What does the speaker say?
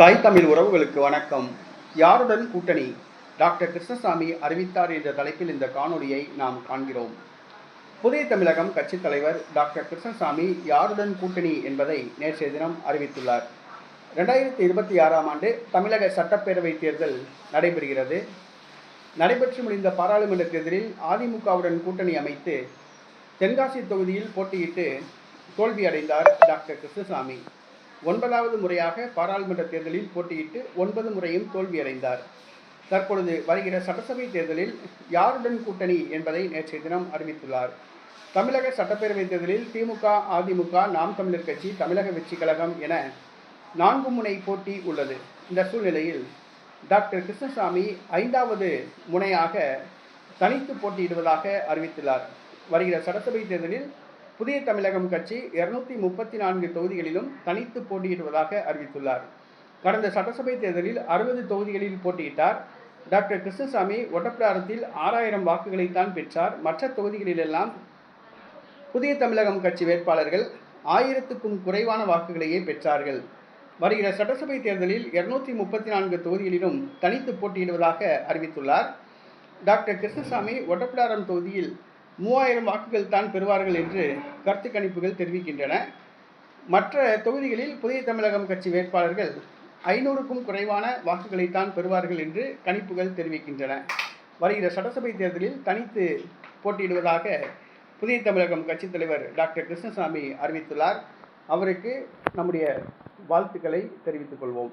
தாய் தமிழ் உறவுகளுக்கு வணக்கம். யாருடன் கூட்டணி? டாக்டர் கிருஷ்ணசாமி அறிவித்தார் என்ற தலைப்பில் இந்த காணொலியை நாம் காண்கிறோம். புதிய தமிழகம் கட்சித் தலைவர் டாக்டர் கிருஷ்ணசாமி யாருடன் கூட்டணி என்பதை நேற்றைய தினம் அறிவித்துள்ளார். ரெண்டாயிரத்தி இருபத்தி ஆறாம் ஆண்டு தமிழக சட்டப்பேரவை தேர்தல் நடைபெறுகிறது. நடைபெற்று முடிந்த பாராளுமன்ற தேர்தலில் அதிமுகவுடன் கூட்டணி அமைத்து தென்காசி தொகுதியில் போட்டியிட்டு தோல்வி அடைந்தார் டாக்டர் கிருஷ்ணசாமி. ஒன்பதாவது முறையாக பாராளுமன்ற தேர்தலில் போட்டியிட்டு ஒன்பது முறையும் தோல்வியடைந்தார். தற்பொழுது வருகிற சட்டசபை தேர்தலில் யாருடன் கூட்டணி என்பதை நேற்றைய தினம் அறிவித்துள்ளார். தமிழக சட்டப்பேரவை தேர்தலில் திமுக அதிமுக நாம் தமிழர் கட்சி தமிழக வெற்றி கழகம் என நான்கு முனை போட்டி உள்ளது. இந்த சூழ்நிலையில் டாக்டர் கிருஷ்ணசாமி ஐந்தாவது முனையாக தனித்து போட்டியிடுவதாக அறிவித்துள்ளார். வருகிற சட்டசபை தேர்தலில் புதிய தமிழகம் கட்சி இருநூத்தி முப்பத்தி நான்கு தொகுதிகளிலும் தனித்து போட்டியிடுவதாக அறிவித்துள்ளார். கடந்த சட்டசபை தேர்தலில் அறுபது தொகுதிகளில் போட்டியிட்டார். டாக்டர் கிருஷ்ணசாமி ஒட்டப்பிடாரத்தில் ஆறாயிரம் வாக்குகளைத்தான் பெற்றார். மற்ற தொகுதிகளிலெல்லாம் புதிய தமிழகம் கட்சி வேட்பாளர்கள் ஆயிரத்துக்கும் குறைவான வாக்குகளையே பெற்றார்கள். வருகிற சட்டசபை தேர்தலில் இருநூத்தி முப்பத்தி நான்கு தொகுதிகளிலும் தனித்து போட்டியிடுவதாக அறிவித்துள்ளார். டாக்டர் கிருஷ்ணசாமி ஒட்டப்பிடாரம் தொகுதியில் மூவாயிரம் வாக்குகள் தான் பெறுவார்கள் என்று கருத்து கணிப்புகள் தெரிவிக்கின்றன. மற்ற தொகுதிகளில் புதிய தமிழகம் கட்சி வேட்பாளர்கள் ஐநூறுக்கும் குறைவான வாக்குகளைத்தான் பெறுவார்கள் என்று கணிப்புகள் தெரிவிக்கின்றன. வருகிற சட்டசபை தேர்தலில் தனித்து போட்டியிடுவதாக புதிய தமிழகம் கட்சித் தலைவர் டாக்டர் கிருஷ்ணசாமி அறிவித்துள்ளார். அவருக்கு நம்முடைய வாழ்த்துக்களை தெரிவித்துக் கொள்வோம்.